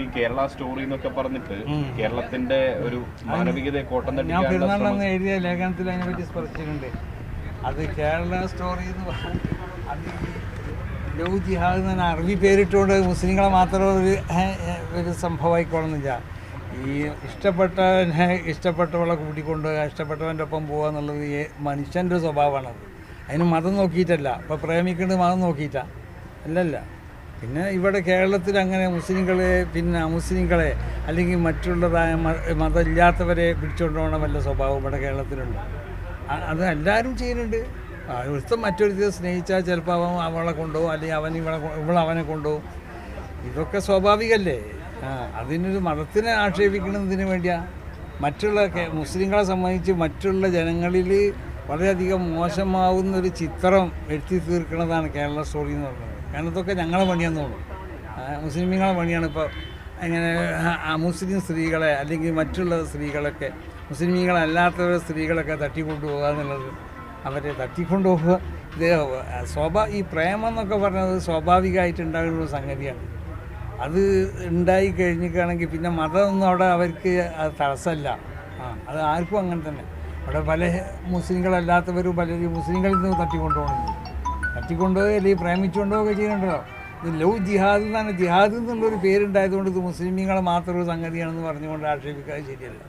ഈ കേരള സ്റ്റോറി എന്നൊക്കെ പറഞ്ഞിട്ട് കേരളത്തിന്റെ ഒരു മാനവികതയെ കോട്ടം ഞാൻ തട്ടിക്കാനുള്ള എഴുതിയ ലേഖനത്തിൽ അതിനെപ്പറ്റി സ്പർശിച്ചിട്ടുണ്ട്. അത് കേരള സ്റ്റോറി എന്ന് പറഞ്ഞാൽ അത് ഈ ലവ് ജിഹാദ് എന്ന് പറഞ്ഞാൽ അറബി പേരിട്ടുകൊണ്ട് മുസ്ലിങ്ങളെ മാത്രം ഒരു ഒരു സംഭവമായിക്കോളുന്നില്ല. ഈ ഇഷ്ടപ്പെട്ടവനെ ഇഷ്ടപ്പെട്ടവളെ കൂട്ടിക്കൊണ്ട് ഇഷ്ടപ്പെട്ടവന്റെ ഒപ്പം പോകുക എന്നുള്ളത് ഈ മനുഷ്യന്റെ സ്വഭാവമാണത്. അതിന് മതം നോക്കിയിട്ടല്ല. ഇപ്പോൾ പ്രേമിക്കേണ്ടത് മതം നോക്കിയിട്ടാണ് അല്ലല്ല. പിന്നെ ഇവിടെ കേരളത്തിൽ അങ്ങനെ മുസ്ലിങ്ങളെ പിന്നെ അമുസ്ലിങ്ങളെ അല്ലെങ്കിൽ മറ്റുള്ളതായ മതമില്ലാത്തവരെ പിടിച്ചുകൊണ്ടുപോകണം വല്ല സ്വഭാവം ഇവിടെ കേരളത്തിലുണ്ട്. അത് എല്ലാവരും ചെയ്യുന്നുണ്ട്. ഒരുത്തം മറ്റൊരുത്തരെ സ്നേഹിച്ചാൽ ചിലപ്പോൾ അവൻ അവളെ കൊണ്ടുപോകും അല്ലെങ്കിൽ അവൻ ഇവളെ ഇവൾ അവനെ കൊണ്ടുപോകും. ഇതൊക്കെ സ്വാഭാവികമല്ലേ ആ അതിനൊരു മതത്തിനെ ആക്ഷേപിക്കുന്നതിന് വേണ്ടിയാണ് മറ്റുള്ള മുസ്ലിങ്ങളെ സംബന്ധിച്ച് മറ്റുള്ള ജനങ്ങളിൽ വളരെയധികം മോശമാവുന്ന ഒരു ചിത്രം എഴുത്തി തീർക്കുന്നതാണ് കേരള സ്റ്റോറി എന്ന് പറയുന്നത്. കാരണം ഇതൊക്കെ ഞങ്ങളെ പണിയാന്ന് തോന്നുന്നു മുസ്ലിമീങ്ങളെ പണിയാണ് ഇപ്പോൾ അങ്ങനെ മുസ്ലിം സ്ത്രീകളെ അല്ലെങ്കിൽ മറ്റുള്ള സ്ത്രീകളൊക്കെ മുസ്ലിമീങ്ങളല്ലാത്തവരെ സ്ത്രീകളൊക്കെ തട്ടിക്കൊണ്ടുപോകുക എന്നുള്ളത് അവരെ തട്ടിക്കൊണ്ടുപോകുക ഇത് സ്വാഭാ ഈ പ്രേമം എന്നൊക്കെ പറഞ്ഞത് സ്വാഭാവികമായിട്ട് ഉണ്ടാകുന്ന ഒരു സംഗതിയാണ്. അത് ഉണ്ടായി കഴിഞ്ഞിട്ടാണെങ്കിൽ പിന്നെ മതമൊന്നും അവിടെ അവർക്ക് തടസ്സമല്ല. ആ അത് ആർക്കും അങ്ങനെ തന്നെ. അവിടെ പല മുസ്ലിങ്ങളല്ലാത്തവരും പലരും മുസ്ലിങ്ങളിൽ നിന്ന് തട്ടിക്കൊണ്ടുപോകുന്നുണ്ട്. തട്ടിക്കൊണ്ടുപോയി അല്ലെങ്കിൽ പ്രേമിച്ചുകൊണ്ടോ ഒക്കെ ചെയ്യുന്നുണ്ടല്ലോ ഇത് ലവ് ജിഹാദ് എന്നാണ്. ജിഹാദ് എന്നുള്ളൊരു പേരുണ്ടായതുകൊണ്ട് ഇത് മുസ്ലിമീങ്ങളെ മാത്രം ഒരു സംഗതിയാണെന്ന് പറഞ്ഞുകൊണ്ട് ആക്ഷേപിക്കാതെ ശരിയല്ല.